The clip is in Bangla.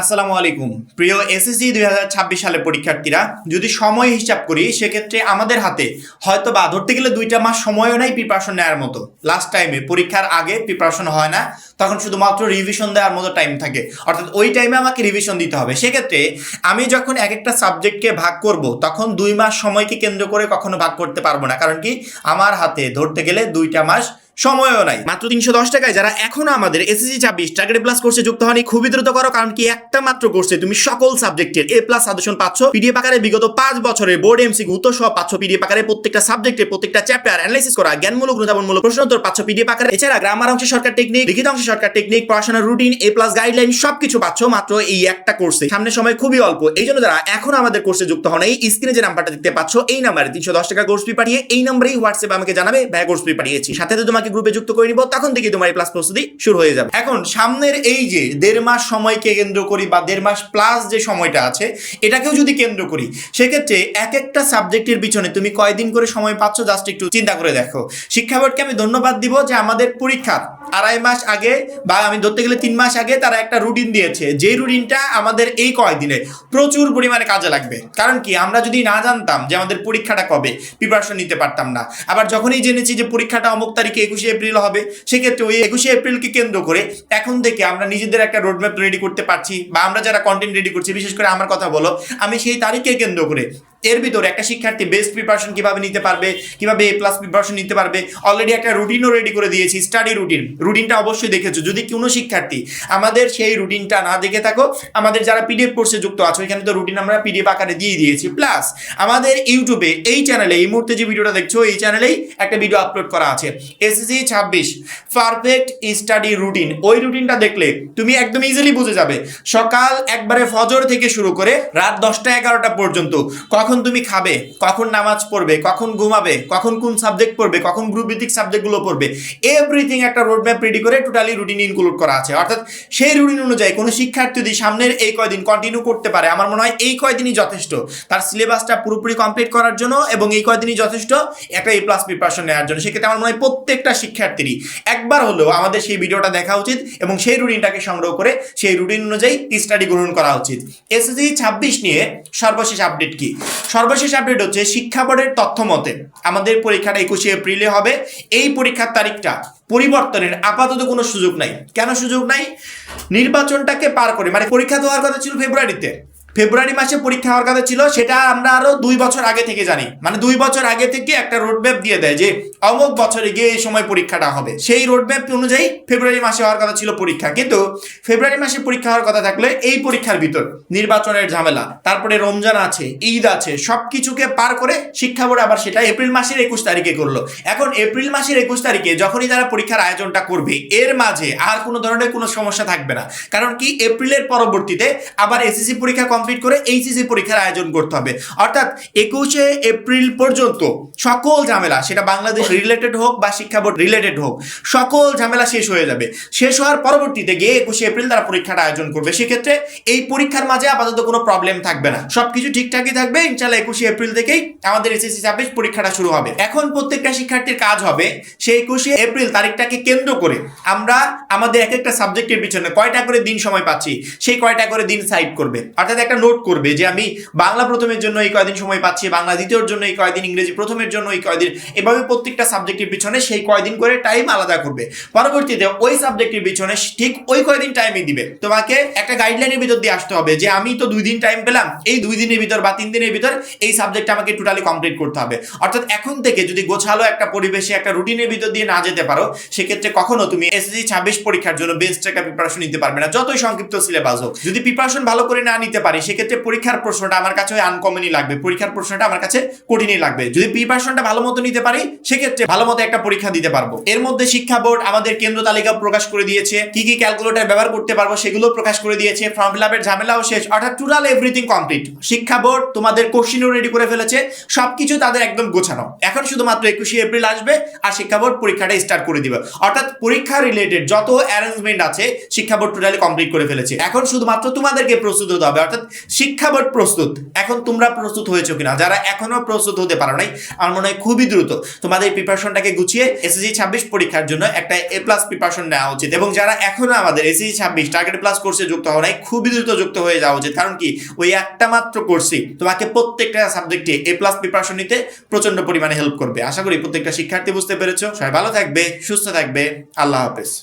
আসসালামু আলাইকুম। প্রিয় এসএসসি দুই হাজার ছাব্বিশ সালের পরীক্ষার্থীরা, যদি সময় হিসাব করি, সেক্ষেত্রে আমাদের হাতে হয়তো বা ধরতে গেলে দুইটা মাস সময়ও নাই প্রিপারেশন নেওয়ার মতো। লাস্ট টাইমে পরীক্ষার আগে প্রিপারেশন হয় না, তখন শুধুমাত্র রিভিশন দেওয়ার মতো টাইম থাকে। অর্থাৎ ওই টাইমে আমাকে রিভিশন দিতে হবে। সেক্ষেত্রে আমি যখন এক একটা সাবজেক্টকে ভাগ করব, তখন দুই মাস সময়কে কেন্দ্র করে কখনো ভাগ করতে পারব না। কারণ কি? আমার হাতে ধরতে গেলে দুইটা মাস সময়ও নাই। মাত্র তিনশো দশ টাকায় যারা এখনও আমাদের এসএসসি ছাব্বিশ টার্গেট প্লাস কোর্সে যুক্ত হয়নি খুবই দ্রুত করো, কারণ কি একটা মাত্র কোর্সে তুমি সকল সাবজেক্টের এ প্লাস সাজেশন পাচ্ছ। পিডিএফ আকারে বিগত পাঁচ বছরের বোর্ড এমসি উত্তর সহ পাচ্ছ। পিডিএফ আকারে প্রত্যেকটা সাবজেক্টের প্রত্যেকটা চ্যাপ্টার অ্যানালাইসিস করা, জ্ঞানমূলক অনুধাবনমূলক প্রশ্ন উত্তর পাচ্ছ পিডিএফ আকারে। এছাড়া গ্রামার অংশে সরকার টেকনিক লিখিত অংশে সরকার টেকনিক পড়াশোনার রুটিন এ প্লাস গাইডলাইন সবকিছু পাচ্ছ মাত্র এই একটা কোর্সে সামনে সময় খুবই অল্প। এই জন্য যারা এখন আমাদের কোর্সে যুক্ত হন, এই স্ক্রিনে যে নাম্বারটা দেখতে পাচ্ছ, এই নাম্বারে তিনশো দশ টাকা কোর্স ফি পাঠিয়ে, এই নাম্বারেই হোয়াটসঅ্যাপ আমাকে জানাবে ভাই কোর্স ফি পাঠিয়েছি। সাথে তোমাকে গ্রুপে যুক্ত করে নিব, তখন থেকে তোমার এই প্লাস প্রস্তুতি শুরু হয়ে যাবে। এখন, সামনের এই যে দেড় মাস সময়কে কেন্দ্র করি বা দেড় মাস প্লাস যে সময়টা আছে, এটাকেও যদি কেন্দ্র করি, সেক্ষেত্রে এক একটা সাবজেক্টের পিছনে তুমি কয়দিন করে সময় পাচ্ছ জাস্ট একটু চিন্তা করে দেখো। শিক্ষা বোর্ডকে আমি ধন্যবাদ দিব যে আমাদের পরীক্ষার আড়াই মাস আগে বা আমি ধরতে গেলে তিন মাস আগে তারা একটা রুটিন দিয়েছে যে রুটিনটা আমাদের এই কয়দিনে প্রচুর পরিমাণে কাজে লাগবে। কারণ কি, আমরা যদি না জানতাম যে আমাদের পরীক্ষাটা কবে প্রিপারেশন নিতে পারতাম না। আবার যখনই জেনেছি যে পরীক্ষাটা অমুক তারিখে একুশে এপ্রিল হবে, সেক্ষেত্রে ওই একুশে এপ্রিলকে কেন্দ্র করে এখন থেকে আমরা নিজেদের একটা রোডম্যাপ রেডি করতে পারছি বা আমরা যারা কন্টেন্ট রেডি করছি, বিশেষ করে আমার কথা বলো, আমি সেই তারিখে কেন্দ্র করে এর ভিতরে একটা শিক্ষার্থী বেস্ট প্রিপারেশন কীভাবে নিতে পারবে, কীভাবে এ প্লাস প্রিপারেশন নিতে পারবে অলরেডি একটা রুটিনও রেডি করে দিয়েছি স্টাডি রুটিন রুটিনটা অবশ্যই দেখেছ। যদি কোনো শিক্ষার্থী আমাদের সেই রুটিনটা না দেখে থাকো, আমাদের যারা পিডিএফ কোর্সে যুক্ত আছো, এখানে তো রুটিন আমরা পিডিএফ আকারে দিয়ে দিয়েছি। প্লাস আমাদের ইউটিউবে এই চ্যানেলে এই মুহূর্তে যে ভিডিওটা দেখছ, এই চ্যানেলেই একটা ভিডিও আপলোড করা আছে। এসএসসি ছাব্বিশ পারফেক্ট স্টাডি রুটিন ওই রুটিনটা দেখলে তুমি একদম ইজিলি বুঝে যাবে। সকাল একবারে ফজর থেকে শুরু করে রাত দশটা এগারোটা পর্যন্ত কখন তুমি খাবে, কখন নামাজ পড়বে, কখন ঘুমাবে, কখন কোন সাবজেক্ট পড়বে, কখন গ্রুপ ভিত্তিক সাবজেক্টগুলো পড়বে এভরিথিং একটা রোডম্যাপ রেডি করে টোটালি রুটিন ইনক্লুড করা আছে। অর্থাৎ সেই রুটিন অনুযায়ী কোনো শিক্ষার্থী যদি সামনের এই কয়দিন কন্টিনিউ করতে পারে, আমার মনে হয় এই কয়দিনই যথেষ্ট। তার সিলেবাসটা পুরোপুরি কমপ্লিট করার জন্য এবং এই কয়দিনই যথেষ্ট একটা এ প্লাস প্রিপারেশন নেওয়ার জন্য। সেক্ষেত্রে আমার মনে হয় প্রত্যেকটা শিক্ষার্থীরই একবার হলেও আমাদের সেই ভিডিওটা দেখা উচিত এবং সেই রুটিনটাকে সংগ্রহ করে সেই রুটিন অনুযায়ী স্টাডি গ্রহণ করা উচিত। এসএসসি ছাব্বিশ নিয়ে সর্বশেষ আপডেট কি? সর্বশেষ আপডেট হচ্ছে শিক্ষা বোর্ডের তথ্য মতে, আমাদের পরীক্ষাটা একুশে এপ্রিলে হবে। এই পরীক্ষার তারিখটা পরিবর্তনের আপাতত কোনো সুযোগ নাই। কেন সুযোগ নাই? নির্বাচনটাকে পার করে মানে পরীক্ষা দেওয়ার কথা ছিল ফেব্রুয়ারিতে। ফেব্রুয়ারি মাসে পরীক্ষা হওয়ার কথা ছিল, সেটা আমরা আরও দুই বছর আগে থেকে জানি। মানে দুই বছর আগে থেকে একটা রোডম্যাপ দিয়ে দেয় যে, অমুক বছরে গিয়ে এই সময় পরীক্ষাটা হবে। সেই রোডম্যাপ অনুযায়ী ফেব্রুয়ারি মাসে হওয়ার কথা ছিল পরীক্ষা। কিন্তু ফেব্রুয়ারি মাসে পরীক্ষা হওয়ার কথা থাকলে এই পরীক্ষার ভিতর নির্বাচনের ঝামেলা, তারপরে রমজান আছে, ঈদ আছে সব কিছুকে পার করে শিক্ষা বোর্ড আবার সেটা এপ্রিল মাসের একুশ তারিখে করল। এখন এপ্রিল মাসের একুশ তারিখে যখনই তারা পরীক্ষার আয়োজনটা করবে, এর মাঝে আর কোনো ধরনের কোনো সমস্যা থাকবে না। কারণ কি, এপ্রিলের পরবর্তীতে আবার এসএসসি পরীক্ষা কমপ্লিট করে এইচএসসি পরীক্ষার আয়োজন করতে হবে। অর্থাৎ একুশে এপ্রিল পর্যন্ত সকল ঝামেলা, সেটা বাংলাদেশ রিলেটেড হোক বা শিক্ষা বোর্ড রিলেটেড হোক, সকল ঝামেলা শেষ হয়ে যাবে। শেষ হওয়ার পরবর্তীতে গিয়ে একুশে এপ্রিল তারা পরীক্ষার আয়োজন করবে। সেক্ষেত্রে এই পরীক্ষার মাঝে আপাতত কোনো প্রবলেম থাকবে না। সবকিছু ঠিকঠাকই থাকবে। ইনশাল্লাহ একুশে এপ্রিল থেকেই আমাদের এসএসসি ছাব্বিশ পরীক্ষাটা শুরু হবে। এখন প্রত্যেকটা শিক্ষার্থীর কাজ হবে সেই একুশে এপ্রিল তারিখটাকে কেন্দ্র করে আমরা আমাদের এক একটা সাবজেক্টের পিছনে কয়টা করে দিন সময় পাচ্ছি, সেই কয়টা করে দিন সাইড করবে। অর্থাৎ একটা নোট করবে যে আমি বাংলা প্রথমের জন্য এই কয়দিন সময় পাচ্ছি, বাংলা দ্বিতীয়র জন্য এই কয়দিন, ইংরেজি প্রথমের জন্য এই কয়দিন, এভাবে প্রত্যেকটা সাবজেক্টের পিছনে সেই কয়দিন করে টাইম আলাদা করবে। পরবর্তীতে ওই সাবজেক্টের পিছনে ঠিক ওই কয়দিন টাইমই দিবে। তোমাকে একটা গাইডলাইনের ভিতর দিয়ে আসতে হবে যে আমি তো দুই দিন টাইম পেলাম, এই দুই দিনের ভিতর বা তিন দিনের ভিতর এই সাবজেক্ট আমাকে টোটালি কমপ্লিট করতে হবে। অর্থাৎ এখন থেকে যদি গোছালো একটা পরিবেশে একটা রুটিনের ভিতর দিয়ে না যেতে পারো, সেক্ষেত্রে কখনো তুমি এসএসসি ছাব্বিশ পরীক্ষার জন্য বেস্ট একটা প্রিপারেশন নিতে পারবে না, যতই সংক্ষিপ্ত সিলেবাস হোক। যদি প্রিপারেশন ভালো করে না নিতে পারি সেক্ষেত্রে পরীক্ষার প্রশ্নটা আমার কাছে আনকমনই লাগবে। পরীক্ষার প্রশ্নটা আমার কাছে কঠিনই লাগবে। যদি প্রিপারেশনটা ভালো মতো নিতে পারি, সেক্ষেত্রে ভালো মতো একটা পরীক্ষা দিতে পারব। এর মধ্যে শিক্ষা বোর্ড আমাদের কেন্দ্র তালিকা প্রকাশ করে দিয়েছে। কি কি ক্যালকুলেটর ব্যবহার করতে পারব সেগুলো প্রকাশ করে দিয়েছে। ফর্ম ফিল আপের ঝামেলাও শেষ। অর্থাৎ টোটাল এভরিথিং কমপ্লিট শিক্ষা বোর্ড তোমাদের কোশ্চিনও রেডি করে ফেলেছে। সবকিছু তাদের একদম গোছানো। এখন শুধুমাত্র একুশে এপ্রিল আসবে আর শিক্ষা বোর্ড পরীক্ষাটা স্টার্ট করে দিবে। অর্থাৎ পরীক্ষা রিলেটেড যত অ্যারেঞ্জমেন্ট আছে, শিক্ষা বোর্ড টোটালি কমপ্লিট করে ফেলেছে। এখন শুধুমাত্র তোমাদেরকে প্রস্তুত হতে হবে। অর্থাৎ শিক্ষা বোর্ড প্রস্তুত। এখন তোমরা প্রস্তুত হয়েছো কিনা? যারা এখনও প্রস্তুত হতে পারো নাই, আমার মনে হয় খুবই দ্রুত তোমাদের প্রিপারেশনটাকে গুছিয়ে এসএসসি ছাব্বিশ পরীক্ষার জন্য একটা এ প্লাস প্রিপারেশন নেওয়া উচিত। এবং যারা এখনও আমাদের এসএসসি ছাব্বিশ টার্গেট প্লাস কোর্সে যুক্ত হওয়া নাই, খুবই দ্রুত যুক্ত হয়ে যাওয়া উচিত। কারণ কি? ওই একটা মাত্র কোর্সই তোমাকে প্রত্যেকটা সাবজেক্টে এ প্লাস প্রিপারেশন নিতে প্রচণ্ড পরিমাণে হেল্প করবে। আশা করি প্রত্যেকটা শিক্ষার্থী বুঝতে পেরেছ। সবাই ভালো থাকবে, সুস্থ থাকবে। আল্লাহ হাফেজ।